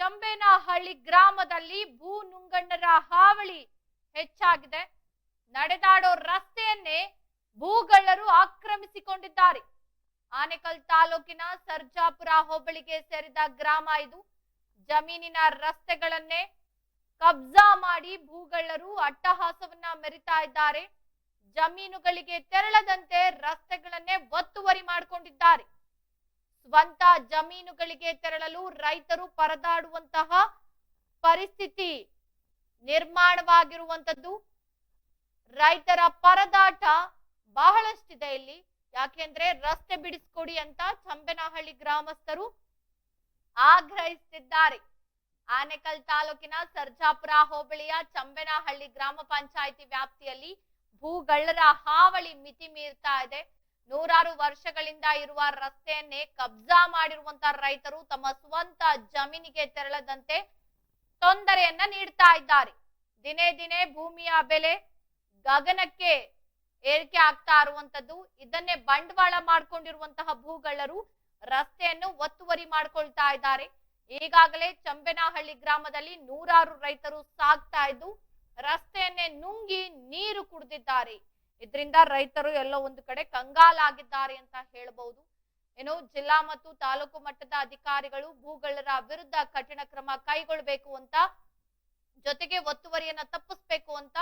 ಚಂಬೇನಹಳ್ಳಿ ಗ್ರಾಮದಲ್ಲಿ ಭೂ ನುಂಗಣ್ಣರ ಹಾವಳಿ ಹೆಚ್ಚಾಗಿದೆ. ನಡೆದಾಡೋ ರಸ್ತೆಯನ್ನೇ ಭೂಗಳ್ಳರು ಆಕ್ರಮಿಸಿಕೊಂಡಿದ್ದಾರೆ. ಆನೇಕಲ್ ತಾಲೂಕಿನ ಸರ್ಜಾಪುರ ಹೋಬಳಿಗೆ ಸೇರಿದ ಗ್ರಾಮ ಇದು. ಜಮೀನಿನ ರಸ್ತೆಗಳನ್ನೇ ಕಬ್ಜಾ ಮಾಡಿ ಭೂಗಳ್ಳರು ಅಟ್ಟಹಾಸವನ್ನ ಮೆರಿತಾ ಇದ್ದಾರೆ. ಜಮೀನುಗಳಿಗೆ ತೆರಳದಂತೆ ರಸ್ತೆಗಳನ್ನೇ ಒತ್ತುವರಿ ಮಾಡಿಕೊಂಡಿದ್ದಾರೆ. ಸ್ವಂತ ಜಮೀನುಗಳಿಗೆ ತೆರಳಲು ರೈತರು ಪರದಾಡುವಂತಹ ಪರಿಸ್ಥಿತಿ ನಿರ್ಮಾಣವಾಗಿರುವಂತದ್ದು ರೈತರ ಪರದಾಟ ಬಹಳಷ್ಟಿದೆ ಇಲ್ಲಿ. ಯಾಕೆಂದ್ರೆ ರಸ್ತೆ ಬಿಡಿಸ್ಕೊಡಿ ಅಂತ ಚಂಬೆನಹಳ್ಳಿ ಗ್ರಾಮಸ್ಥರು ಆಗ್ರಹಿಸುತ್ತಿದ್ದಾರೆ ಆನೇಕಲ್ ತಾಲೂಕಿನ ಸರ್ಜಾಪುರ ಹೋಬಳಿಯ ಚಂಬೆನಹಳ್ಳಿ ಗ್ರಾಮ ಪಂಚಾಯಿತಿ ವ್ಯಾಪ್ತಿಯಲ್ಲಿ ಭೂಗಳ್ಳರ ಹಾವಳಿ ಮಿತಿ ಮೀರ್ತಾ ಇದೆ. ನೂರಾರು ವರ್ಷಗಳಿಂದ ಇರುವ ರಸ್ತೆಯನ್ನೇ ಕಬ್ಜಾ ಮಾಡಿರುವಂತ ರೈತರು ತಮ್ಮ ಸ್ವಂತ ಜಮೀನಿಗೆ ತೆರಳದಂತೆ ತೊಂದರೆಯನ್ನ ನೀಡ್ತಾ ಇದ್ದಾರೆ. ದಿನೇ ದಿನೇ ಭೂಮಿಯ ಬೆಲೆ ಗಗನಕ್ಕೆ ಏರಿಕೆ ಆಗ್ತಾ ಇರುವಂತದ್ದು. ಇದನ್ನೇ ಬಂಡವಾಳ ಮಾಡ್ಕೊಂಡಿರುವಂತಹ ಭೂಗಳ್ಳರು ರಸ್ತೆಯನ್ನು ಒತ್ತುವರಿ ಮಾಡ್ಕೊಳ್ತಾ ಇದ್ದಾರೆ. ಈಗಾಗಲೇ ಚಂಬೆನಹಳ್ಳಿ ಗ್ರಾಮದಲ್ಲಿ ನೂರಾರು ರೈತರು ಸಾಗ್ತಾ ಇದ್ದು ರಸ್ತೆಯನ್ನೇ ನುಂಗಿ ನೀರು ಕುಡಿದಿದ್ದಾರೆ. ಇದರಿಂದ ರೈತರು ಎಲ್ಲೋ ಒಂದು ಕಡೆ ಕಂಗಾಲಾಗಿದ್ದಾರೆ ಅಂತ ಹೇಳಬಹುದು ಏನು ಜಿಲ್ಲಾ ಮತ್ತು ತಾಲೂಕು ಮಟ್ಟದ ಅಧಿಕಾರಿಗಳು ಭೂಗಳರ ವಿರುದ್ಧ ಕಠಿಣ ಕ್ರಮ ಕೈಗೊಳ್ಳಬೇಕು ಅಂತ, ಜೊತೆಗೆ ಒತ್ತುವರಿಯನ್ನ ತಪ್ಪಿಸ್ಬೇಕು ಅಂತ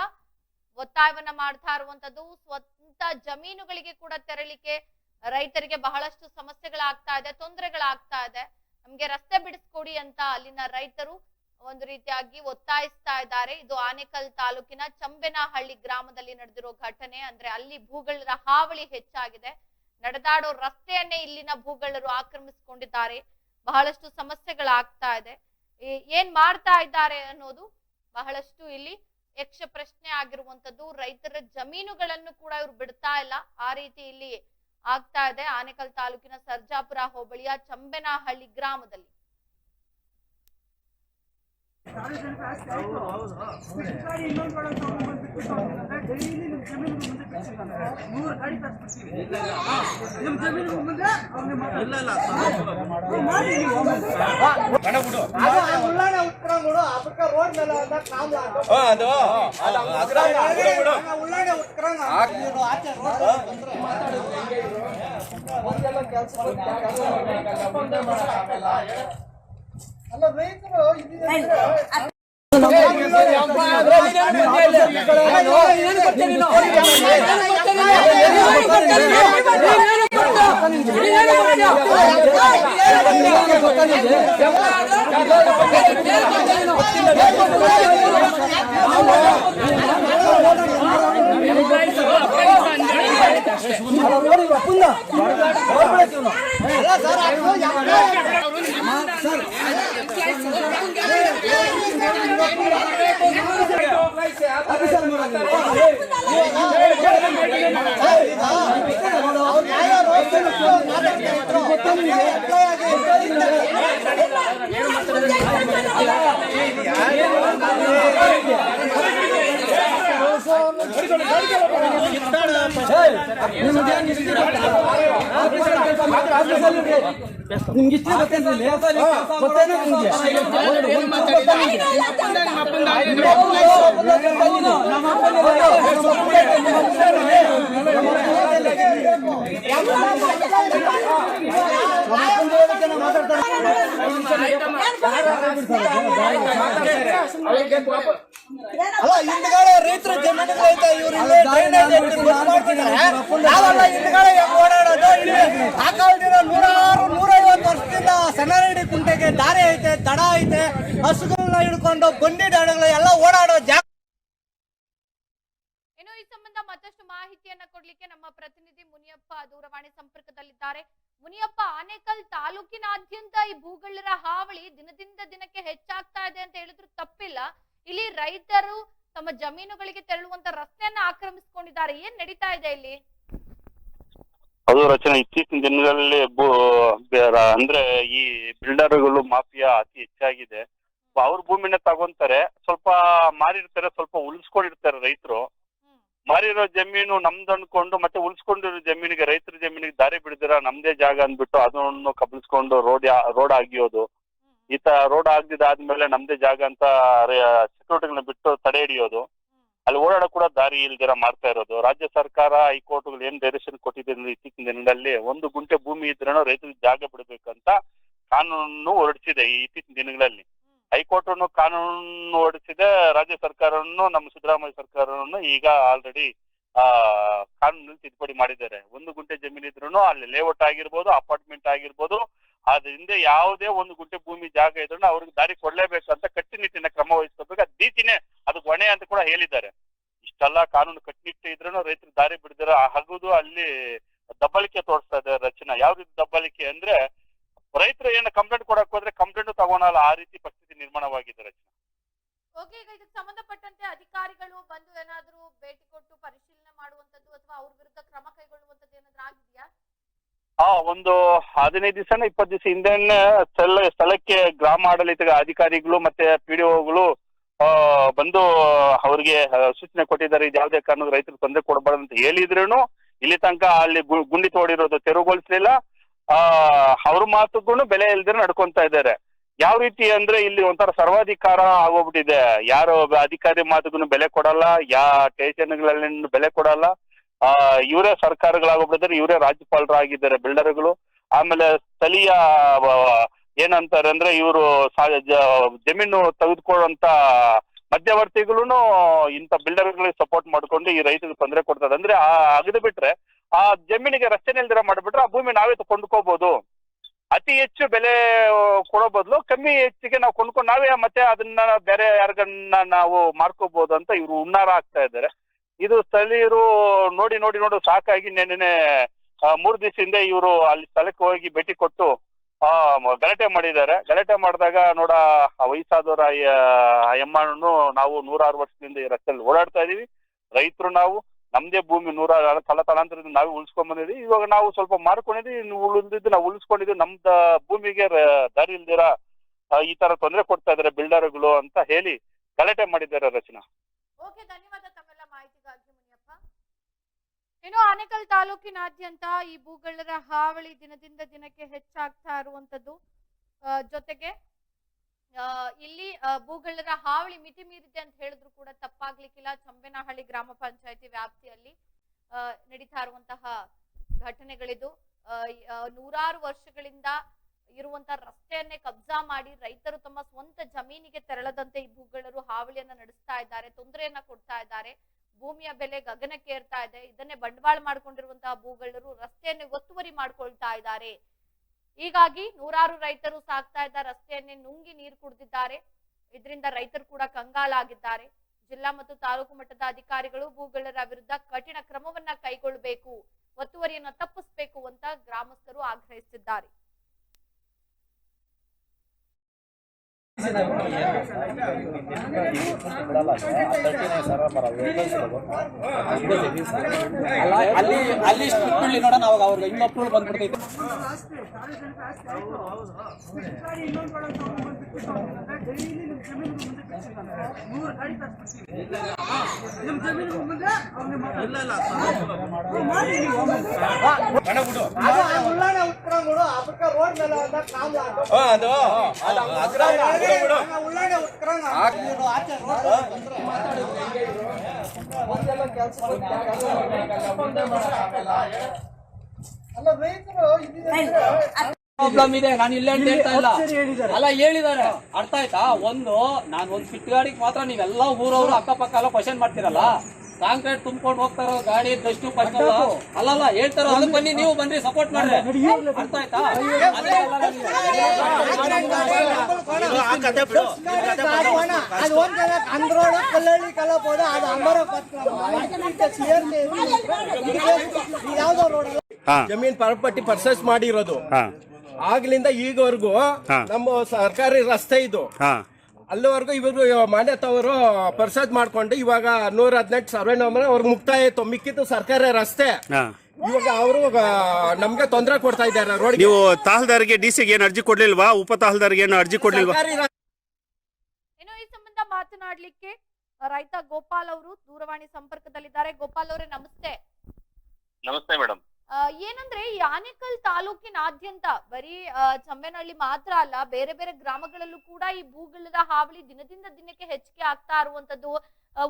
ಒತ್ತಾಯವನ್ನ ಮಾಡ್ತಾ ಇರುವಂತದ್ದು. ಸ್ವಂತ ಜಮೀನುಗಳಿಗೆ ಕೂಡ ತೆರಳಿಕೆ ರೈತರಿಗೆ ಬಹಳಷ್ಟು ಸಮಸ್ಯೆಗಳಾಗ್ತಾ ಇದೆ, ತೊಂದರೆಗಳಾಗ್ತಾ ಇದೆ. ನಮ್ಗೆ ರಸ್ತೆ ಬಿಡಿಸ್ಕೊಡಿ ಅಂತ ಅಲ್ಲಿನ ರೈತರು ಒಂದು ರೀತಿಯಾಗಿ ಒತ್ತಾಯಿಸ್ತಾ ಇದ್ದಾರೆ. ಇದು ಆನೇಕಲ್ ತಾಲೂಕಿನ ಚಂಬೆನಹಳ್ಳಿ ಗ್ರಾಮದಲ್ಲಿ ನಡೆದಿರೋ ಘಟನೆ. ಅಂದ್ರೆ ಅಲ್ಲಿ ಭೂಗಳರ ಹಾವಳಿ ಹೆಚ್ಚಾಗಿದೆ. ನಡೆದಾಡೋ ರಸ್ತೆಯನ್ನೇ ಇಲ್ಲಿನ ಭೂಗಳರು ಆಕ್ರಮಿಸಿಕೊಂಡಿದ್ದಾರೆ. ಬಹಳಷ್ಟು ಸಮಸ್ಯೆಗಳಾಗ್ತಾ ಇದೆ. ಏನ್ ಮಾಡ್ತಾ ಇದ್ದಾರೆ ಅನ್ನೋದು ಬಹಳಷ್ಟು ಇಲ್ಲಿ ಯಕ್ಷ ಪ್ರಶ್ನೆ ಆಗಿರುವಂತದ್ದು ರೈತರ ಜಮೀನುಗಳನ್ನು ಕೂಡ ಇವ್ರು ಬಿಡ್ತಾ ಇಲ್ಲ. ಆ ರೀತಿ ಇಲ್ಲಿ ಆಗ್ತಾ ಇದೆ. ಆನೇಕಲ್ ತಾಲೂಕಿನ ಸರ್ಜಾಪುರ ಹೋಬಳಿಯ ಚಂಬೆನಹಳ್ಳಿ ಗ್ರಾಮದಲ್ಲಿ. ಗಾಡಿ ಇನ್ನೊಂದು ಕಡೆ ತಗೊಂಡ್ಬಂದು ಬಿಟ್ಟು ಹೋಗ್ತಾರೆ. ಡೈಲಿ ನಿಮ್ ಜಮೀನಿಗೆ ಮುಂದೆ ಬಿಟ್ಟಿರ್ತಾರೆ. ನೂರು ಗಾಡಿ ತರ್ಸ್ಬಿಡ್ತೀವಿ. ನಿಮ್ ಜಮೀನಿಗೆ ಮುಂದೆ ಇಲ್ಲ ಇಲ್ಲ ಅದಕ್ಕೆ ರೋಡ್ ನಿಮ್ಗೆ ಅಲ್ಲ ಹಿಂದ್ಗಡೆ ರೈತರ ಜಮೀನುಗಳು ಐತೆ ಇವ್ರು ಮಾಡ್ತಿದ್ದಾರೆ. ನಾವೆಲ್ಲ ಹಿಂದ್ಗಡೆ ಓಡಾಡೋದು? ಇಲ್ಲಿ ನೂರಾರು ನೂರೈವತ್ತು ವರ್ಷದಿಂದ ಸಣ್ಣರಡಿ ಕುಂಟೆಗೆ ದಾರಿ ಐತೆ, ದಡ ಐತೆ, ಹಸುಗಳನ್ನ ಹಿಡ್ಕೊಂಡು ಬಂಡಿ ದಡಗಳು ಎಲ್ಲ ಓಡಾಡೋ ಜಾಗ. ಈ ಸಂಬಂಧ ಮತ್ತಷ್ಟು ಮಾಹಿತಿಯನ್ನ ಕೊಡ್ಲಿಕ್ಕೆ ನಮ್ಮ ಪ್ರತಿನಿಧಿ ಮುನಿಯಪ್ಪ ದೂರವಾಣಿ ಸಂಪರ್ಕದಲ್ಲಿದ್ದಾರೆ. ಮುನಿಯಪ್ಪ, ಆನೇಕಲ್ ತಾಲೂಕಿನಾದ್ಯಂತ ಈ ಭೂಗಳ್ಳರ ಹಾವಳಿ ದಿನದಿಂದ ದಿನಕ್ಕೆ ಹೆಚ್ಚಾಗ್ತಾ ಇದೆ ಅಂತ ಹೇಳಿದ್ರು ತಪ್ಪಿಲ್ಲ. ಇಲ್ಲಿ ರೈತರು ತಮ್ಮ ಜಮೀನುಗಳಿಗೆ ತೆರಳುವಂತ ರಸ್ತೆಯನ್ನ ಆಕ್ರಮಿಸಿಕೊಂಡಿದ್ದಾರೆ. ಏನ್ ನಡೀತಾ ಇದೆ ಇಲ್ಲಿ? ಅದು ರಚನೆ. ಇತ್ತೀಚಿನ ದಿನಗಳಲ್ಲಿ ಅಂದ್ರೆ ಈ ಬಿಲ್ಡರ್ಗಳು, ಮಾಫಿಯಾ ಅತಿ ಹೆಚ್ಚಾಗಿದೆ. ಅವ್ರ ಭೂಮಿನ ತಗೊಂತಾರೆ. ಸ್ವಲ್ಪ ಮಾರಿರ್ತಾರೆ, ಸ್ವಲ್ಪ ಉಳಿಸ್ಕೊಂಡಿರ್ತಾರೆ ರೈತರು. ಮಾರಿರೋ ಜಮೀನು ನಮ್ದು ಅನ್ಕೊಂಡು, ಮತ್ತೆ ಉಳಿಸ್ಕೊಂಡಿರೋ ಜಮೀನಿಗೆ ರೈತರ ಜಮೀನಿಗೆ ದಾರಿ ಬಿಡದಿರ, ನಮ್ದೇ ಜಾಗ ಅಂದ್ಬಿಟ್ಟು ಅದನ್ನು ಕಬಳಿಸ್ಕೊಂಡು ರೋಡ್ ರೋಡ್ ಆಗಿಯೋದು. ಈತ ರೋಡ್ ಆಗಿದ ಆದ್ಮೇಲೆ ನಮ್ದೇ ಜಾಗ ಅಂತ ಸೆಕ್ಯೂರಿಟಿಗಳನ್ನ ಬಿಟ್ಟು ತಡೆ ಹಿಡಿಯೋದು. ಅಲ್ಲಿ ಓಡಾಡ ಕೂಡ ದಾರಿ ಇಲ್ದಿರ ಮಾಡ್ತಾ ಇರೋದು. ರಾಜ್ಯ ಸರ್ಕಾರ, ಹೈಕೋರ್ಟ್ಗಳು ಏನ್ ಡೈರೆಕ್ಷನ್ ಕೊಟ್ಟಿದೆ ಅಂದ್ರೆ ಇತ್ತೀಚಿನ ದಿನಗಳಲ್ಲಿ, ಒಂದು ಗುಂಟೆ ಭೂಮಿ ಇದ್ರೂ ರೈತರಿಗೆ ಜಾಗ ಬಿಡಬೇಕಂತ ಕಾನೂನು ಹೊರಡಿಸಿದೆ ಈ ಇತ್ತೀಚಿನ ದಿನಗಳಲ್ಲಿ. ಹೈಕೋರ್ಟ್ ಕಾನೂನು ಹೊರಡಿಸಿದೆ, ರಾಜ್ಯ ಸರ್ಕಾರವನ್ನು, ನಮ್ಮ ಸಿದ್ದರಾಮಯ್ಯ ಸರ್ಕಾರವನ್ನು ಈಗ ಆಲ್ರೆಡಿ ಆ ಕಾನೂನು ತಿದ್ದುಪಡಿ ಮಾಡಿದ್ದಾರೆ. ಒಂದು ಗುಂಟೆ ಜಮೀನು ಇದ್ರೂ ಅಲ್ಲಿ ಲೇಔಟ್ ಆಗಿರ್ಬೋದು ಅಪಾರ್ಟ್ಮೆಂಟ್ ಆಗಿರ್ಬೋದು ಅದರಿಂದ ಯಾವುದೇ ಒಂದು ಗುಂಟೆ ಭೂಮಿ ಜಾಗ ಇದ್ರೂ ಅವ್ರಿಗೆ ದಾರಿ ಕೊಡ್ಲೇಬೇಕಂತ ಕಟ್ಟುನಿಟ್ಟಿನ ಕ್ರಮ ವಹಿಸ್ಕೋಬೇಕು. ಅದು ಅಂತ ಕೂಡ ಹೇಳಿದ್ದಾರೆ. ಇಷ್ಟೆಲ್ಲ ಕಾನೂನು ಕಟ್ಟಿಟ್ಟ ಇದ್ರೂ ರೈತರು ದಾರಿ ಬಿಡದಿರ ಹಗುದು ಅಲ್ಲಿ ದಬ್ಬಳಿಕೆ ತೋರಿಸ್ತಾ ಇದೆ ರಚನಾ. ಯಾವ ರೀತಿ ದಬ್ಬಳಿಕೆ ಅಂದ್ರೆ ರೈತರು ಏನು ಕಂಪ್ಲೇಂಟ್ ಕೊಡಕ್ ಹೋದ್ರೆ ಕಂಪ್ಲೇಂಟ್ ತಗೊಳಲ್ಲ ಆ ರೀತಿ ಪರಿಸ್ಥಿತಿ ನಿರ್ಮಾಣವಾಗಿದೆ ರಚನಾ. ಓಕೆ ಈಗ ಇದಕ್ಕೆ ಸಂಬಂಧಪಟ್ಟಂತೆ ಅಧಿಕಾರಿಗಳು ಬಂದು ಏನಾದರೂ ಭೇಟಿ ಕೊಟ್ಟು ಪರಿಶೀಲನೆ ಮಾಡುವಂತದ್ದು ಅಥವಾ ಅವ್ರ ವಿರುದ್ಧ ಕ್ರಮ ಕೈಗೊಳ್ಳುವಂತದ್ದು ಏನಾದ್ರೂ ಆಗಿದೆಯಾ? ಹಾ ಒಂದು ಹದಿನೈದು ದಿವಸ ಇಪ್ಪತ್ತು ದಿವಸ ಹಿಂದೆ ಸ್ಥಳ ಸ್ಥಳಕ್ಕೆ ಗ್ರಾಮ ಆಡಳಿತ ಅಧಿಕಾರಿಗಳು ಮತ್ತೆ ಪಿಡಿಒಗಳು ಬಂದು ಅವ್ರಿಗೆ ಸೂಚನೆ ಕೊಟ್ಟಿದ್ದಾರೆ, ಇದು ಯಾವುದೇ ಕಾರಣ ರೈತರಿಗೆ ತೊಂದರೆ ಕೊಡಬಾರ್ದು ಅಂತ ಹೇಳಿದ್ರೂ ಇಲ್ಲಿ ತನಕ ಅಲ್ಲಿ ಗುಂಡಿ ತೋಡಿರೋದು ತೆರವುಗೊಳಿಸ್ಲಿಲ್ಲ. ಆ, ಅವ್ರ ಮಾತುಗೂ ಬೆಲೆ ಇಲ್ದಿರ ನಡ್ಕೊಂತ ಇದ್ದಾರೆ. ಯಾವ ರೀತಿ ಅಂದ್ರೆ ಇಲ್ಲಿ ಒಂಥರ ಸರ್ವಾಧಿಕಾರ ಆಗೋಗ್ಬಿಟ್ಟಿದೆ. ಯಾರು ಅಧಿಕಾರಿ ಮಾತುಗೂ ಬೆಲೆ ಕೊಡಲ್ಲ, ಯಾ ಸ್ಟೇಷನ್ಗಳಲ್ಲಿ ಬೆಲೆ ಕೊಡಲ್ಲ. ಆ, ಇವರೇ ಸರ್ಕಾರಗಳಾಗೋಗ್ಬಿಟ್ಟಿದ್ದಾರೆ, ಇವರೇ ರಾಜ್ಯಪಾಲರಾಗಿದ್ದಾರೆ ಬಿಲ್ಡರ್ಗಳು. ಆಮೇಲೆ ಸ್ಥಳೀಯ ಏನಂತಾರೆ ಅಂದ್ರೆ ಇವರು ಜಮೀನು ತೆಗೆದುಕೊಳ್ಳುವಂತ ಮಧ್ಯವರ್ತಿಗಳು ಇಂಥ ಬಿಲ್ಡರ್ಗಳಿಗೆ ಸಪೋರ್ಟ್ ಮಾಡ್ಕೊಂಡು ಈ ರೈತರಿಗೆ ತೊಂದರೆ ಕೊಡ್ತಾರೆ ಅಂದ್ರೆ ಆ ಅಗದು ಬಿಟ್ರೆ ಆ ಜಮೀನಿಗೆ ರಸ್ತೆ ನಿಲ್ದಿರ ಮಾಡಿಬಿಟ್ರೆ ಆ ಭೂಮಿ ನಾವೇ ಕೊಂಡ್ಕೋಬಹುದು ಅತಿ ಹೆಚ್ಚು ಬೆಲೆ ಕೊಡೋ ಬದಲು ಕಮ್ಮಿ ಹೆಚ್ಚಿಗೆ ನಾವು ಕೊಂಡ್ಕೊಂಡು ನಾವೇ ಮತ್ತೆ ಅದನ್ನ ಬೇರೆ ಯಾರಿಗನ್ನ ನಾವು ಮಾರ್ಕೋಬಹುದು ಅಂತ ಇವರು ಹುನ್ನಾರ ಆಗ್ತಾ ಇದ್ದಾರೆ. ಇದು ಸ್ಥಳೀಯರು ನೋಡಿ ನೋಡಿ ನೋಡಿ ಸಾಕಾಗಿ ನೆನ್ನೆ ಮೂರು ದಿವಸದಿಂದ ಇವರು ಅಲ್ಲಿ ಸ್ಥಳಕ್ಕೆ ಹೋಗಿ ಭೇಟಿ ಕೊಟ್ಟು ಗಲಾಟೆ ಮಾಡಿದ್ದಾರೆ. ಗಲಾಟೆ ಮಾಡಿದಾಗ ನೋಡ, ಆ ವಯಸ್ಸಾದವರ ಎಮ್ಮನ್ನು ನಾವು ನೂರಾರು ವರ್ಷದಿಂದ ಈ ರಸ್ತೆಯಲ್ಲಿ ಓಡಾಡ್ತಾ ಇದೀವಿ. ರೈತರು ನಾವು, ನಮ್ದೇ ಭೂಮಿ ನೂರ ತಲ ತಲಾಂತರದಿಂದ ನಾವೇ ಉಳಿಸ್ಕೊಂಡ್ ಬಂದಿದ್ದೀವಿ. ಇವಾಗ ನಾವು ಸ್ವಲ್ಪ ಮಾರ್ಕೊಂಡಿದ್ವಿ ಇನ್ನು ಉಳಿದಿದ್ದು ನಾವು ಉಳಿಸ್ಕೊಂಡಿದ್ದೀವಿ. ನಮ್ದ ಭೂಮಿಗೆ ದಾರಿ ಇಲ್ದಿರ ಈ ತರ ತೊಂದರೆ ಕೊಡ್ತಾ ಇದಾರೆ ಬಿಲ್ಡರ್ಗಳು ಅಂತ ಹೇಳಿ ಗಲಾಟೆ ಮಾಡಿದ್ದಾರೆ ರಚನಾ. ಇನ್ನು ಆನೇಕಲ್ ತಾಲೂಕಿನಾದ್ಯಂತ ಈ ಭೂಗಳ್ಳರ ಹಾವಳಿ ದಿನದಿಂದ ದಿನಕ್ಕೆ ಹೆಚ್ಚಾಗ್ತಾ ಇರುವಂತದ್ದು ಜೊತೆಗೆ ಇಲ್ಲಿ ಭೂಗಳ್ಳರ ಹಾವಳಿ ಮಿತಿ ಮೀರಿದೆ ಅಂತ ಹೇಳಿದ್ರು ಕೂಡ ತಪ್ಪಾಗ್ಲಿಕ್ಕಿಲ್ಲ. ಚಂಬೇನಹಳ್ಳಿ ಗ್ರಾಮ ಪಂಚಾಯತಿ ವ್ಯಾಪ್ತಿಯಲ್ಲಿ ನಡೀತಾ ಇರುವಂತಹ ಘಟನೆಗಳಿದು ನೂರಾರು ವರ್ಷಗಳಿಂದ ಇರುವಂತಹ ರಸ್ತೆಯನ್ನೇ ಕಬ್ಜಾ ಮಾಡಿ ರೈತರು ತಮ್ಮ ಸ್ವಂತ ಜಮೀನಿಗೆ ತೆರಳದಂತೆ ಈ ಭೂಗಳರು ಹಾವಳಿಯನ್ನ ನಡೆಸ್ತಾ ಇದ್ದಾರೆ, ತೊಂದರೆಯನ್ನ ಕೊಡ್ತಾ ಇದ್ದಾರೆ. ಭೂಮಿಯ ಬೆಲೆ ಗಗನಕ್ಕೇರ್ತಾ ಇದೆ. ಇದನ್ನೇ ಬಂಡವಾಳ ಮಾಡ್ಕೊಂಡಿರುವಂತಹ ಭೂಗಳರು ರಸ್ತೆಯನ್ನೇ ಒತ್ತುವರಿ ಮಾಡ್ಕೊಳ್ತಾ ಇದ್ದಾರೆ. ಹೀಗಾಗಿ ನೂರಾರು ರೈತರು ಸಾಕ್ತಾ ಇದ್ದ ರಸ್ತೆಯನ್ನೇ ನುಂಗಿ ನೀರು ಕುಡಿದಿದ್ದಾರೆ. ಇದರಿಂದ ರೈತರು ಕೂಡ ಕಂಗಾಲಾಗಿದ್ದಾರೆ. ಜಿಲ್ಲಾ ಮತ್ತು ತಾಲೂಕು ಮಟ್ಟದ ಅಧಿಕಾರಿಗಳು ಭೂಗಳರ ವಿರುದ್ಧ ಕಠಿಣ ಕ್ರಮವನ್ನ ಕೈಗೊಳ್ಳಬೇಕು, ಒತ್ತುವರಿಯನ್ನ ತಪ್ಪಿಸಬೇಕು ಅಂತ ಗ್ರಾಮಸ್ಥರು ಆಗ್ರಹಿಸಿದ್ದಾರೆ. ಅಲ್ಲ ಅಲ್ಲಿ ಅಲ್ಲಿ ಬಿಡ್ಲಿ ನೋಡೋಣ ಅವಾಗ ಅವ್ರಿಗೆ ಇನ್ನೂ ಅಪ್ರೂವಲ್ ಬಂದ್ಬಿಡ್ತೈತೆ ಆಸ್ತಿ ಸಾರ್ವಜನಿಕ ರೋಡ್ ಮೇಲೆ ಆಚೆ ರೋಡ್ ಬಂದ್ರೆ ಒಂದೆಲ್ಲ ಕೆಲ್ಸ ಅಲ್ಲ ರೈತರು ಪ್ರಾಬ್ಲಮ್ ಇದೆ ನಾನು ಇಲ್ಲ ಅಂತ ಹೇಳ್ತಾ ಇಲ್ಲ. ಅಲ್ಲ ಹೇಳಿದಾರೆ ಅರ್ಥ ಆಯ್ತಾ? ಒಂದು ನಾನು ಒಂದು ಫಿಟ್ ಗಾಡಿಗೆ ಮಾತ್ರ ನೀವೆಲ್ಲ ಊರವರು ಅಕ್ಕಪಕ್ಕ ಎಲ್ಲ ಕ್ವಶನ್ ಮಾಡ್ತಿರಲ್ಲ? ಕಾಂಕ್ರೀಟ್ ತುಂಬಿಕೊಂಡು ಹೋಗ್ತಾರ ಗಾಡಿ ದಷ್ಟು ಪಕ್ಕಲ್ಲ ಅಲ್ಲಲ್ಲ ಹೇಳ್ತಾರೋ ಅದಕ್ಕೆ ಬನ್ನಿ ನೀವು ಬನ್ನಿ ಸಪೋರ್ಟ್ ಮಾಡ್ರಿ. ಅರ್ಥ ಆಯ್ತಾ? ಕಲ್ಲಳ್ಳಿ ಅದು ಯಾವ್ದೋ ರೋಡ್ ಜಮೀನ್ ಪರಪಟ್ಟಿ ಪರ್ಚೇಸ್ ಮಾಡಿರೋದು. ಆಗ್ಲಿಂದ ಈಗವರೆಗೂ ನಮ್ಮ ಸರ್ಕಾರಿ ರಸ್ತೆ ಇದು. ಅಲ್ಲಿವರೆಗೂ ಇವರು ಮಾನ್ಯತವರು ಪರ್ಚೇಸ್ ಮಾಡ್ಕೊಂಡು ಇವಾಗ ನೂರ ಹದಿನೆಂಟು ಸರ್ವೆ ನಂಬರ್ ಅವ್ರಿಗೆ ಮುಕ್ತಾಯ ಆಯ್ತು. ಮಿಕ್ಕಿದ್ದು ಸರ್ಕಾರಿ ರಸ್ತೆ. ಇವಾಗ ಅವರು ನಮ್ಗೆ ತೊಂದರೆ ಕೊಡ್ತಾ ಇದ್ದಾರೆ. ರೋಡ್ ನೀವು ತಹಲ್ದಾರ್ಗೆ ಡಿ ಸಿಗೆ ಏನು ಅರ್ಜಿ ಕೊಡ್ಲಿಲ್ವಾ? ಉಪ ತಹಲ್ದಾರ್ಗೆ ಏನು ಅರ್ಜಿ ಕೊಡ್ಲಿಲ್ವಾ? ಏನು ಈ ಸಂಬಂಧ ಮಾತನಾಡ್ಲಿಕ್ಕೆ ರೈತ ಗೋಪಾಲ್ ಅವರು ದೂರವಾಣಿ ಸಂಪರ್ಕದಲ್ಲಿದ್ದಾರೆ. ಗೋಪಾಲ್ ಅವರೇ ನಮಸ್ತೆ. ನಮಸ್ತೆ ಮೇಡಮ್. ಏನಂದ್ರೆ ಈ ಆನೇಕಲ್ ತಾಲೂಕಿನಾದ್ಯಂತ ಬರೀ ಚಂಬೇನಹಳ್ಳಿ ಮಾತ್ರ ಅಲ್ಲ, ಬೇರೆ ಬೇರೆ ಗ್ರಾಮಗಳಲ್ಲೂ ಕೂಡ ಈ ಭೂಗಳದ ಹಾವಳಿ ದಿನದಿಂದ ದಿನಕ್ಕೆ ಹೆಚ್ಚಿಗೆ ಆಗ್ತಾ ಇರುವಂತದ್ದು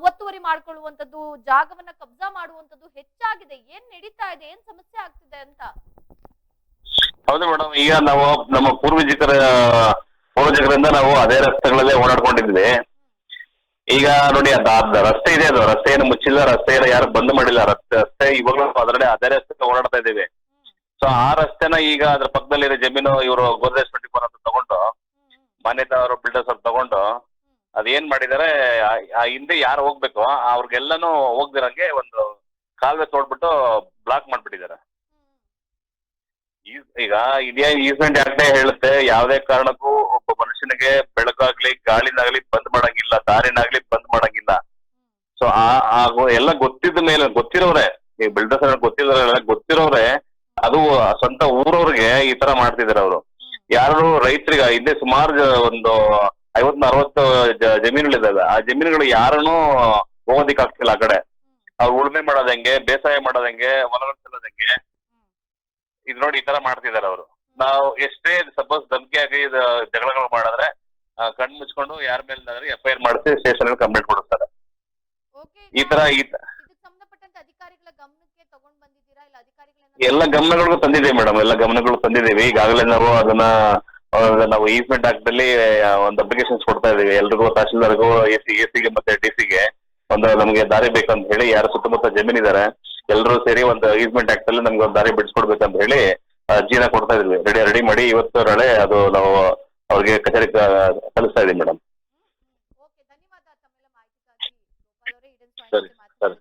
ಒತ್ತುವರಿ ಮಾಡ್ಕೊಳ್ಳುವಂತದ್ದು, ಜಾಗವನ್ನ ಕಬ್ಜಾ ಮಾಡುವಂತದ್ದು ಹೆಚ್ಚಾಗಿದೆ. ಏನ್ ನಡೀತಾ ಇದೆ? ಏನ್ ಸಮಸ್ಯೆ ಆಗ್ತಿದೆ ಅಂತ? ಹೌದು ಮೇಡಮ್, ಈಗ ನಾವು ನಮ್ಮ ಪೂರ್ವಜಿಕರ, ಪೂರ್ವಜಕರಿಂದ ನಾವು ಅದೇ ರಸ್ತೆಗಳಲ್ಲೇ ಓಡಾಡ್ಕೊಂಡಿದ್ವಿ. ಈಗ ನೋಡಿ ಅದ ರಸ್ತೆ ಇದೆ ಅದು. ರಸ್ತೆ ಏನು ಮುಚ್ಚಿಲ್ಲ ರಸ್ತೆ ಏನು ಯಾರು ಬಂದ್ ಮಾಡಿಲ್ಲ. ರಸ್ತೆ ರಸ್ತೆ ಇವಾಗಲೂ ಅದರಲ್ಲಿ ಅದೇ ರಸ್ತೆ ಓಡಾಡ್ತಾ ಇದ್ದೀವಿ. ಸೊ ಆ ರಸ್ತೆನ ಈಗ ಅದ್ರ ಪಕ್ಕದಲ್ಲಿರೋ ಜಮೀನು ಇವರು ಗೋದ್ರೇಜ್ ಟ್ವೆಂಟಿ ಫೋರ್ ಅಂತ ತಗೊಂಡು ಮಾನ್ಯತಾವರು ಬಿಲ್ಡರ್ಸ್ ಅವ್ರು ತಗೊಂಡು, ಅದೇನ್ ಮಾಡಿದಾರೆ, ಆ- ಹಿಂದೆ ಯಾರು ಹೋಗ್ಬೇಕು ಅವ್ರಿಗೆಲ್ಲಾನು ಹೋಗ್ದಿರಂಗೆ ಒಂದು ಕಾಲುವೆ ತೋಡ್ಬಿಟ್ಟು ಬ್ಲಾಕ್ ಮಾಡ್ಬಿಟ್ಟಿದ್ದಾರೆ. ಈಗ ಇದೇ ಈಸ್ಮೆಂಟ್ ಆಕ್ಟೇ ಹೇಳುತ್ತೆ, ಯಾವುದೇ ಕಾರಣಕ್ಕೂ ಒಬ್ಬ ಮನುಷ್ಯನಿಗೆ ಬೆಳಕಾಗ್ಲಿ, ಗಾಳಿನಾಗ್ಲಿ ಬಂದ್ ಮಾಡಂಗಿಲ್ಲ, ದಾರಿನಾಗ್ಲಿ ಬಂದ್ ಮಾಡಂಗಿಲ್ಲ. ಸೊ ಆ ಎಲ್ಲ ಗೊತ್ತಿದ್ದ ಮೇಲೆ, ಗೊತ್ತಿರೋರೆ, ನೀವು ಬಿಲ್ಡರ್ಸ್ ಗೊತ್ತಿರೋರೆಲ್ಲ ಗೊತ್ತಿರೋರೆ ಅದು ಸ್ವಂತ ಊರವ್ರಿಗೆ ಈ ತರ ಮಾಡ್ತಿದಾರೆ ಅವರು. ಯಾರು ರೈತರಿಗೆ ಹಿಂದೆ ಸುಮಾರು ಒಂದು ಐವತ್ ಅರವತ್ತು ಜಮೀನುಗಳಿದಾವೆ ಆ ಜಮೀನುಗಳು ಯಾರನ್ನೂ ಹೋಗೋದಿಕ್ ಆಗ್ತಿಲ್ಲ ಆ ಕಡೆ. ಅವ್ರು ಉಳುಮೆ ಮಾಡೋದ್ ಹೆಂಗೆ, ಬೇಸಾಯ ಮಾಡೋದ್ ಹೆಂಗೆ, ಹೊಲಗಳು ಇದು ನೋಡಿ ಈ ತರ ಮಾಡ್ತಿದಾರೆ ಅವರು. ನಾವು ಎಷ್ಟೇ ಸಪೋಸ್ ಧಮಕಿ ಆಗಿ ಜಗಳಗಳು ಮಾಡಿದ್ರೆ ಕಣ್ ಮುಚ್ಕೊಂಡು ಯಾರ ಮೇಲೆ ಎಫ್ ಐ ಆರ್ ಮಾಡಿಸಿ ಸ್ಟೇಷನ್ ಅಲ್ಲಿ ಕಂಪ್ಲೇಂಟ್ ಕೊಡಿಸ್ತಾರೆ ಓಕೆ ಈ ತರ ಈ ಎಲ್ಲ ಗಮನಗಳಿಗೂ ತಂದಿದ್ದೀವಿ ಮೇಡಮ್ ಎಲ್ಲ ಗಮನಗಳು ತಂದಿದ್ದೀವಿ. ಈಗಾಗಲೇ ನಾವು ಅದನ್ನ ನಾವು ಈಸ್ಮೆಂಟ್ ಆಕ್ಟಲ್ಲಿ ಒಂದು ಅಪ್ಲಿಕೇಶನ್ಸ್ ಕೊಡ್ತಾ ಇದೀವಿ ಎಲ್ರಿಗೂ ತಹಶೀಲ್ದಾರ್ಗೂ ಎ ಸಿ ಎ ಸಿಗೆ ಮತ್ತೆ ಡಿ ಸಿಗೆ ಒಂದು ನಮಗೆ ದಾರಿ ಬೇಕಂತ ಹೇಳಿ ಯಾರು ಸುತ್ತಮುತ್ತ ಜಮೀನಿದ್ದಾರೆ ಎಲ್ಲರೂ ಸೇರಿ ಒಂದು ಈಸ್ಮೆಂಟ್ ಆಕ್ಟ್ ಅಲ್ಲಿ ನಮ್ಗೆ ಒಂದು ದಾರಿ ಬಿಡಿಸ್ಕೊಡ್ಬೇಕಂತ ಹೇಳಿ ಅರ್ಜಿನ ಕೊಡ್ತಾ ಇದ್ವಿ. ರೆಡಿ ರೆಡಿ ಮಾಡಿ ಇವತ್ತು ನಾಳೆ ಅದು ನಾವು ಅವ್ರಿಗೆ ಕಚೇರಿ ಕಲಿಸ್ತಾ ಇದೀವಿ ಮೇಡಮ್. ಸರಿ,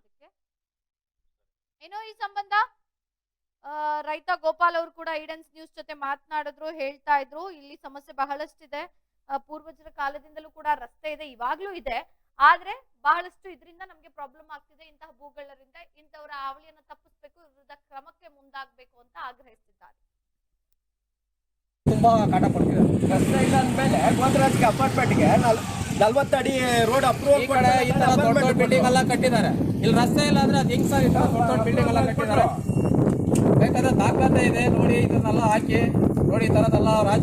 ಏನೋ ಈ ಸಂಬಂಧ? ರೈತ ಗೋಪಾಲ್ ಅವರು ಕೂಡ ಈಡನ್ಸ್ ನ್ಯೂಸ್ ಜೊತೆ ಮಾತನಾಡಿದ್ರು ಹೇಳ್ತಾ ಇದ್ರು. ಇಲ್ಲಿ ಸಮಸ್ಯೆ ಬಹಳಷ್ಟಿದೆ. ಪೂರ್ವಜರ ಕಾಲದಿಂದಲೂ ಕೂಡ ರಸ್ತೆ ಇದೆ ಇವಾಗ್ಲೂ ಇದೆ. ಆದ್ರೆ ಬಹಳಷ್ಟು ಇದರಿಂದ ನಮ್ಗೆ ಪ್ರಾಬ್ಲಮ್ ಆಗ್ತಿದೆ. ಇಂತಹ ಭೂಗಳರಿಂದ ಇಂಥವರ ಹಾವಳಿಯನ್ನ ತಪ್ಪಿಸ್ಬೇಕು ವಿರುದ್ಧ ಕ್ರಮಕ್ಕೆ ಮುಂದಾಗಬೇಕು ಅಂತ ಆಗ್ರಹಿಸಿದ್ದಾರೆ ತುಂಬಾ ಕಾಟ ಕೊಡ್ತಿದ್ದಾರೆ. ರಸ್ತೆ ಇಲ್ಲ ಅಂದ್ಮೇಲೆ ಗೋದ್ರಾಜ್ಗೆ ಅಪಾರ್ಟ್ಮೆಂಟ್ಗೆ ನಲ್ವತ್ತು ಅಡಿ ರೋಡ್ ಈ ಅಪ್ರೂವಲ್ ಕಡೆ ಈ ತರ ದೊಡ್ಡ ದೊಡ್ಡ ಬಿಲ್ಡಿಂಗ್ ಎಲ್ಲ ಕಟ್ಟಿದ್ದಾರೆ. ಇಲ್ಲಿ ರಸ್ತೆ ಇಲ್ಲ ಅಂದ್ರೆ ಅದು ಹೆಂಗ್ ಸರ್ ಈ ತರ ದೊಡ್ಡ ದೊಡ್ಡ ಬಿಲ್ಡಿಂಗ್ ಎಲ್ಲ ಕಟ್ಟಿದ್ದಾರೆ. ಬೇಕಾದ್ರೆ ದಾಖಲಾತಿ ಇದೆ. ನೋಡಿ ಇದನ್ನೆಲ್ಲ ಹಾಕಿ ನೋಡಿ ಈ ತರದೆಲ್ಲ ರಾಜ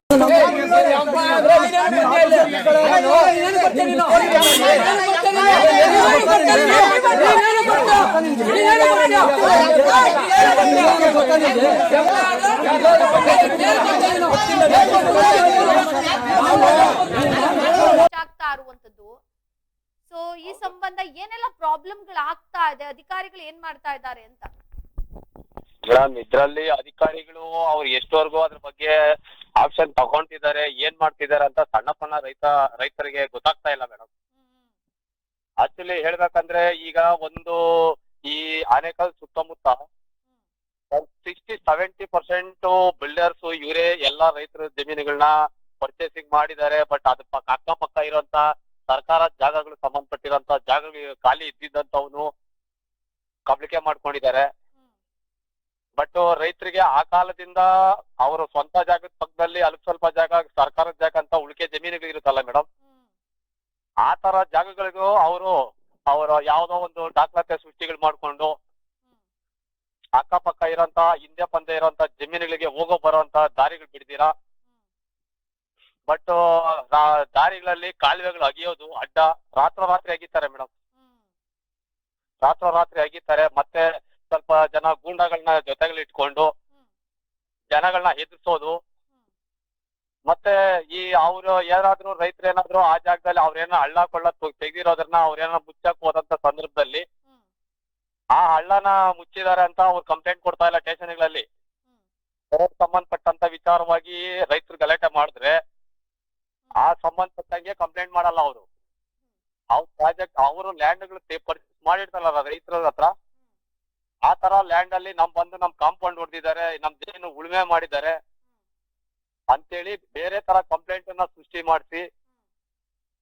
ಸೊ ಈ ಸಂಬಂಧ ಏನೆಲ್ಲ ಪ್ರಾಬ್ಲಮ್ಗಳು ಆಗ್ತಾ ಇದೆ? ಅಧಿಕಾರಿಗಳು ಏನ್ ಮಾಡ್ತಾ ಇದ್ದಾರೆ ಅಂತ? ಮೇಡಮ್ ಇದ್ರಲ್ಲಿ ಅಧಿಕಾರಿಗಳು ಅವ್ರು ಎಷ್ಟವರೆಗೂ ಅದ್ರ ಬಗ್ಗೆ ಆಪ್ಷನ್ ತಗೊಂತಿದ್ದಾರೆ ಏನ್ ಮಾಡ್ತಿದ್ದಾರೆ ಅಂತ ಸಣ್ಣ ಸಣ್ಣ ರೈತ, ರೈತರಿಗೆ ಗೊತ್ತಾಗ್ತಾ ಇಲ್ಲ ಮೇಡಮ್ ಆಕ್ಚುಲಿ ಹೇಳ್ಬೇಕಂದ್ರೆ ಈಗ ಒಂದು ಈ ಆನೆಕಲ್ ಸುತ್ತಮುತ್ತ ಸಿಕ್ಸ್ಟಿ ಸೆವೆಂಟಿ ಪರ್ಸೆಂಟ್ ಬಿಲ್ಡರ್ಸ್ ಇವರೇ ಎಲ್ಲಾ ರೈತರ ಜಮೀನುಗಳನ್ನ ಪರ್ಚೇಸಿಂಗ್ ಮಾಡಿದ್ದಾರೆ ಬಟ್ ಅದ್ರ ಪಕ್ಕ ಅಕ್ಕಪಕ್ಕ ಇರುವಂತ ಸರ್ಕಾರ ಜಾಗಗಳು ಸಂಬಂಧಪಟ್ಟಿರುವಂತ ಜಾಗ ಖಾಲಿ ಇದ್ದಿದ್ದಂತವನು ಕಬ್ಲಿಕೆ ಮಾಡ್ಕೊಂಡಿದ್ದಾರೆ. ಬಟ್ ರೈತರಿಗೆ ಆ ಕಾಲದಿಂದ ಅವರು ಸ್ವಂತ ಜಾಗದ ಪಕ್ಕದಲ್ಲಿ ಅಲ್ಪ ಸ್ವಲ್ಪ ಜಾಗ ಸರ್ಕಾರದ ಜಾಗ ಅಂತ ಉಳಿಕೆ ಜಮೀನುಗಳು ಇರುತ್ತಲ್ಲ ಮೇಡಮ್ ಆ ತರ ಜಾಗಗಳಿಗೂ ಅವರು ಅವರ ಯಾವ್ದೋ ಒಂದು ದಾಖಲಾತಿ ಸೃಷ್ಟಿಗಳು ಮಾಡ್ಕೊಂಡು ಅಕ್ಕಪಕ್ಕ ಇರೋಂತ ಹಿಂದೆ ಪಂದೆ ಇರೋಂತ ಜಮೀನುಗಳಿಗೆ ಹೋಗೋ ಬರೋಂತ ದಾರಿಗಳು ಬಿಡ್ತೀರಾ? ಬಟ್ ದಾರಿಗಳಲ್ಲಿ ಕಾಲುವೆಗಳು ಅಗಿಯೋದು ಅಡ್ಡ. ರಾತ್ರೋರಾತ್ರಿ ಅಗಿತಾರೆ ಮೇಡಮ್ ರಾತ್ರೋರಾತ್ರಿ ಅಗಿತಾರೆ ಮತ್ತೆ ಸ್ವಲ್ಪ ಜನ ಗೂಂಡಾಗಳನ್ನ ಜೊತೆಗಳು ಇಟ್ಕೊಂಡು ಜನಗಳನ್ನ ಹೆದರ್ಸೋದು. ಮತ್ತೆ ಈ ಅವರು ಏನಾದ್ರು ರೈತರು ಏನಾದ್ರು ಆ ಜಾಗದಲ್ಲಿ ಅವ್ರೇನ ಹಳ್ಳ ಕೊಳ್ಳ ತೆಗ್ದಿರೋದನ್ನ ಅವ್ರೇನ ಮುಚ್ಚಕ್ ಹೋದಂತ ಸಂದರ್ಭದಲ್ಲಿ ಆ ಹಳ್ಳನ ಮುಚ್ಚಿದಾರೆ ಅಂತ ಅವ್ರು ಕಂಪ್ಲೇಂಟ್ ಕೊಡ್ತಾ ಇಲ್ಲ ಸ್ಟೇಷನ್ಗಳಲ್ಲಿ ಸಂಬಂಧಪಟ್ಟಂತ ವಿಚಾರವಾಗಿ ರೈತರು ಗಲಾಟೆ ಮಾಡಿದ್ರೆ ಆ ಸಂಬಂಧಪಟ್ಟಂಗೆ ಕಂಪ್ಲೇಂಟ್ ಮಾಡಲ್ಲ ಅವರು. ಅವ್ರ ಪ್ರಾಜೆಕ್ಟ್ ಅವರು ಲ್ಯಾಂಡ್ಗಳು ಪರ್ಚೇಸ್ ಮಾಡಿರ್ತಾರಲ್ಲ ರೈತರ ಹತ್ರ. ಆ ತರ ಲ್ಯಾಂಡ್ ಅಲ್ಲಿ ನಮ್ ಬಂದು ನಮ್ ಕಾಂಪೌಂಡ್ ಹೊಡೆದಿದ್ದಾರೆ ನಮ್ ಜೇನು ಉಳುಮೆ ಮಾಡಿದ್ದಾರೆ ಅಂತೇಳಿ ಬೇರೆ ತರ ಕಂಪ್ಲೇಂಟ್ ಅನ್ನ ಸೃಷ್ಟಿ ಮಾಡಿಸಿ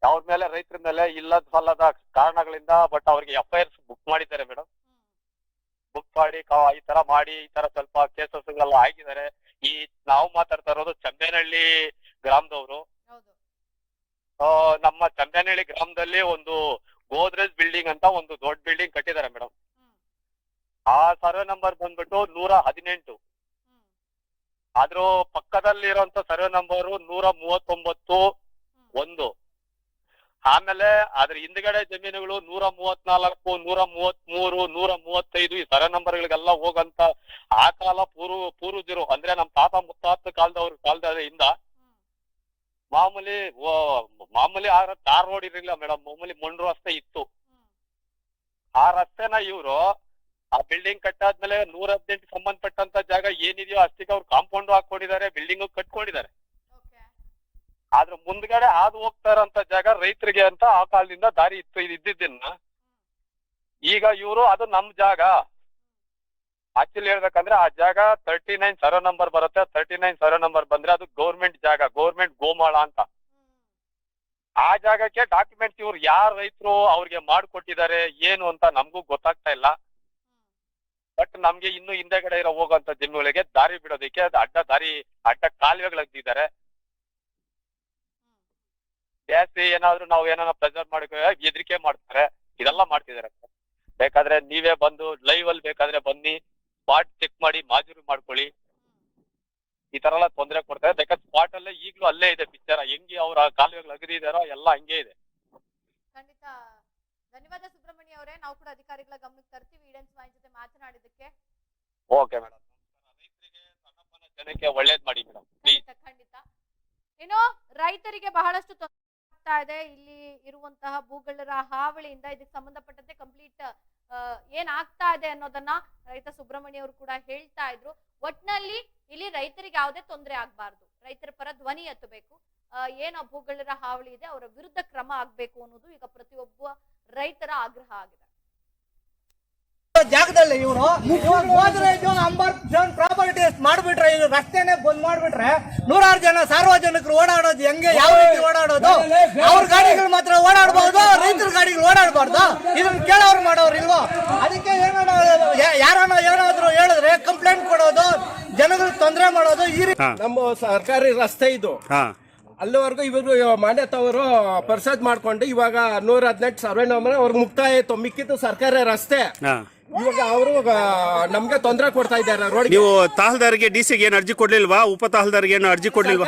ಅವ್ರ ಮೇಲೆ ರೈತರ ಮೇಲೆ ಇಲ್ಲದ ಸಲ್ಲದ ಕಾರಣಗಳಿಂದ ಬಟ್ ಅವ್ರಿಗೆ ಎಫ್ ಐ ಆರ್ ಬುಕ್ ಮಾಡಿದ್ದಾರೆ ಮೇಡಮ್ ಬುಕ್ ಮಾಡಿ ಈ ತರ ಮಾಡಿ ಈ ತರ ಸ್ವಲ್ಪ ಕೇಸಸ್ ಎಲ್ಲ ಆಗಿದ್ದಾರೆ. ಈ ನಾವು ಮಾತಾಡ್ತಾ ಇರೋದು ಚಂದೇನಹಳ್ಳಿ ಗ್ರಾಮದವರು. ನಮ್ಮ ಚಂದೇನಹಳ್ಳಿ ಗ್ರಾಮದಲ್ಲಿ ಒಂದು ಗೋದ್ರೇಜ್ ಬಿಲ್ಡಿಂಗ್ ಅಂತ ಒಂದು ದೊಡ್ಡ ಬಿಲ್ಡಿಂಗ್ ಕಟ್ಟಿದ್ದಾರೆ ಮೇಡಮ್ ಆ ಸರ್ವೆ ನಂಬರ್ ಬಂದ್ಬಿಟ್ಟು ನೂರ ಹದಿನೆಂಟು. ಆದ್ರೂ ಪಕ್ಕದಲ್ಲಿರುವಂತ ಸರ್ವೆ ನಂಬರ್ ನೂರ ಮೂವತ್ತೊಂಬತ್ತು ಒಂದು. ಆಮೇಲೆ ಅದ್ರ ಹಿಂದ್ಗಡೆ ಜಮೀನುಗಳು ನೂರ ಮೂವತ್ನಾಲ್ಕು, ನೂರ ಮೂವತ್ಮೂರು, ನೂರ ಮೂವತ್ತೈದು ಈ ಸರ್ವೆ ನಂಬರ್ಗಳಿಗೆಲ್ಲ ಹೋಗಂತ ಆ ಕಾಲ ಪೂರ್ವ ಪೂರ್ವಜರು ಅಂದ್ರೆ ನಮ್ ತಾತ ಮುತ್ತಾತ ಕಾಲದವ್ರ ಕಾಲದ ಇಂದ ಮಾಮೂಲಿ ಮಾಮೂಲಿ ಆ ತಾರ್ ರೋಡ್ ಇರಲಿಲ್ಲ ಮೇಡಮ್. ಮಾಮೂಲಿ ಮಣ್ಣು ರಸ್ತೆ ಇತ್ತು. ಆ ರಸ್ತೆನ ಇವರು ಆ ಬಿಲ್ಡಿಂಗ್ ಕಟ್ಟಾದ್ಮೇಲೆ ನೂರ ಹದಿನೆಂಟು ಸಂಬಂಧಪಟ್ಟಂತ ಜಾಗ ಏನಿದೆಯೋ ಅಷ್ಟಿಗೆ ಅವ್ರು ಕಾಂಪೌಂಡ್ ಹಾಕೊಂಡಿದ್ದಾರೆ ಬಿಲ್ಡಿಂಗ್ ಕಟ್ಕೊಂಡಿದ್ದಾರೆ. ಆದ್ರೆ ಮುಂದ್ಗಡೆ ಹಾದು ಹೋಗ್ತಾ ಇರೋಂತ ಜಾಗ ರೈತರಿಗೆ ಅಂತ ಆ ಕಾಲದಿಂದ ದಾರಿ ಇತ್ತು ಇದು ಇದ್ದಿದ್ದನ್ನ. ಈಗ ಇವರು ಅದು ನಮ್ ಜಾಗ. ಆಕ್ಚುಲಿ ಹೇಳ್ಬೇಕಂದ್ರೆ ಆ ಜಾಗ ತರ್ಟಿ ನೈನ್ ಸರ್ವೆ ನಂಬರ್ ಬರುತ್ತೆ. ತರ್ಟಿ ನೈನ್ ಸರ್ವೆ ನಂಬರ್ ಬಂದ್ರೆ ಅದು ಗೌರ್ಮೆಂಟ್ ಜಾಗ ಗೌರ್ಮೆಂಟ್ ಗೋಮಾಳ ಅಂತ. ಆ ಜಾಗಕ್ಕೆ ಡಾಕ್ಯುಮೆಂಟ್ ಇವ್ರು ಯಾರು ರೈತರು ಅವ್ರಿಗೆ ಮಾಡ್ಕೊಟ್ಟಿದ್ದಾರೆ ಏನು ಅಂತ ನಮಗೂ ಗೊತ್ತಾಗ್ತಾ ಇಲ್ಲ. ಬಟ್ ನಮ್ಗೆ ಇನ್ನು ಹಿಂದೆಗಡೆ ಇರೋ ಹೋಗುವಂತ ಜಿಮ್ಗಳಿಗೆ ದಾರಿ ಬಿಡೋದಕ್ಕೆ ಅಡ್ಡ ದಾರಿ, ಅಡ್ಡ ಕಾಲುವೆಗಳಾಗ್ತಿದ್ದಾರೆ ಜಾಸ್ತಿ ಏನಾದ್ರು ನಾವು ಏನಾರ ಪ್ರೆಸರ್ ಮಾಡಿ ಹೆದರಿಕೆ ಮಾಡ್ತಾರೆ. ಇದೆಲ್ಲ ಮಾಡ್ತಿದ್ದಾರೆ. ಬೇಕಾದ್ರೆ ನೀವೇ ಬಂದು ಲೈವ್ ಅಲ್ಲಿ ಬೇಕಾದ್ರೆ ಬನ್ನಿ ಸ್ಪಾಟ್ ಚೆಕ್ ಮಾಡಿ, ಮಾಜೂರಿ ಮಾಡ್ಕೊಳ್ಳಿ. ಈ ತರ ಎಲ್ಲ ತೊಂದರೆ ಕೊಡ್ತಾರೆ. ಬೇಕಾದ್ರೆ ಸ್ಪಾಟ್ ಅಲ್ಲೇ ಈಗಲೂ ಅಲ್ಲೇ ಇದೆ ಪಿಕ್ಚರ್ ಹೆಂಗೆ ಅವ್ರ ಕಾಲುವೆಗಳು ಅಗದಿದಾರೋ ಎಲ್ಲ ಹಂಗೆ ಇದೆ. ಧನ್ಯವಾದ ಸುಬ್ರಹ್ಮಣ್ಯ ಅವರೇ. ನಾವು ಕೂಡ ಅಧಿಕಾರಿಗಳ ಗಮನಕ್ಕೆ ತರ್ತೀವಿ. ಈಡನ್ ಸ್ವಾಮಿ ಜೊತೆ ಮಾತನಾಡಿದಕ್ಕೆ ಓಕೆ ಮೇಡಮ್ ರೈತರಿಗೆ ಸಣ್ಣ ಜನಕ್ಕೆ ಒಳ್ಳೇದ್ ಮಾಡಿ ಮೇಡಮ್ ಪ್ಲೀಸ್ ಖಂಡಿತ ಖಂಡಿತ. ಇನ್ನು ರೈತರಿಗೆ ಬಹಳಷ್ಟು ತೊಂದರೆ ಆಗ್ತಾ ಇದೆ. ಇಲ್ಲಿ ಇರುವಂತಹ ಭೂಗಳರ ಹಾವಳಿಯಿಂದ ಇದಕ್ಕೆ ಸಂಬಂಧಪಟ್ಟಂತೆ ಕಂಪ್ಲೀಟ್ ಏನ್ ಆಗ್ತಾ ಇದೆ ಅನ್ನೋದನ್ನ ರೈತ ಸುಬ್ರಹ್ಮಣ್ಯ ಅವರು ಕೂಡ ಹೇಳ್ತಾ ಇದ್ರು. ಒಟ್ನಲ್ಲಿ ಇಲ್ಲಿ ರೈತರಿಗೆ ಯಾವುದೇ ತೊಂದರೆ ಆಗ್ಬಾರ್ದು. ರೈತರ ಪರ ಧ್ವನಿ ಎತ್ತಬೇಕು. ಏನು ಭೂಗಳರ ಹಾವಳಿ ಇದೆ. ಅವರ ವಿರುದ್ಧ ಕ್ರಮ ಆಗ್ಬೇಕು ಅನ್ನೋದು ಈಗ ಪ್ರತಿಯೊಬ್ಬ ರೈತರ ಆಗ್ರಹ ಆಗಿದೆ. ಜಾಗದಲ್ಲಿ ಇವರು ಹೋದ್ರೆ ಅಂಬರ್ ಜೋನ್ ಪ್ರಾಪರ್ಟಿ ಮಾಡ್ಬಿಟ್ರೆ ಇವ್ರು ರಸ್ತೆನೆ ಬಂದ್ ಮಾಡ್ಬಿಟ್ರೆ ನೂರಾರು ಜನ ಸಾರ್ವಜನಿಕರು ಓಡಾಡೋದು ಹೆಂಗೆ ಯಾವ ರೀತಿ ಓಡಾಡೋದು? ಅವ್ರ ಗಾಡಿಗಳು ಮಾತ್ರ ಓಡಾಡಬಹುದು ರೈತರ ಗಾಡಿಗಳು ಓಡಾಡಬಾರ್ದು. ಇದನ್ನ ಕೇಳೋರು ಮಾಡೋರು ಇಲ್ವೋ? ಅದಕ್ಕೆ ಏನೋ ಯಾರನ್ನ ಏನಾದ್ರು ಹೇಳಿದ್ರೆ ಕಂಪ್ಲೇಂಟ್ ಕೊಡೋದು ಜನಗಳಿಗೆ ತೊಂದರೆ ಮಾಡೋದು ಈ ರೀತಿ. ನಮ್ಮ ಸರ್ಕಾರಿ ರಸ್ತೆ ಇದು. ಹಾ. ಅಲ್ಲಿವರೆಗೂ ಇವರು ಮಾನ್ಯತವರು ಪರ್ಸೇಸ್ ಮಾಡ್ಕೊಂಡು ಇವಾಗ ನೂರ ಹದಿನೆಂಟು ಸರ್ವೆ ನಂಬರ್ ಅವ್ರಿಗೆ ಮುಕ್ತಾಯ ಆಯ್ತು. ಮಿಕ್ಕಿದ್ದು ಸರ್ಕಾರಿ ರಸ್ತೆ. ಇವಾಗ ಅವರು ನಮ್ಗೆ ತೊಂದರೆ ಕೊಡ್ತಾ ಇದ್ದಾರೆ ರೋಡ್ ನೀವು ತಹಲ್ದಾರ್ಗೆ ಡಿ ಸಿಗೆ ಏನು ಅರ್ಜಿ ಕೊಡ್ಲಿಲ್ವಾ? ಉಪ ತಹಲ್ದಾರ್ಗೆ ಏನು ಅರ್ಜಿ ಕೊಡ್ಲಿಲ್ವಾ?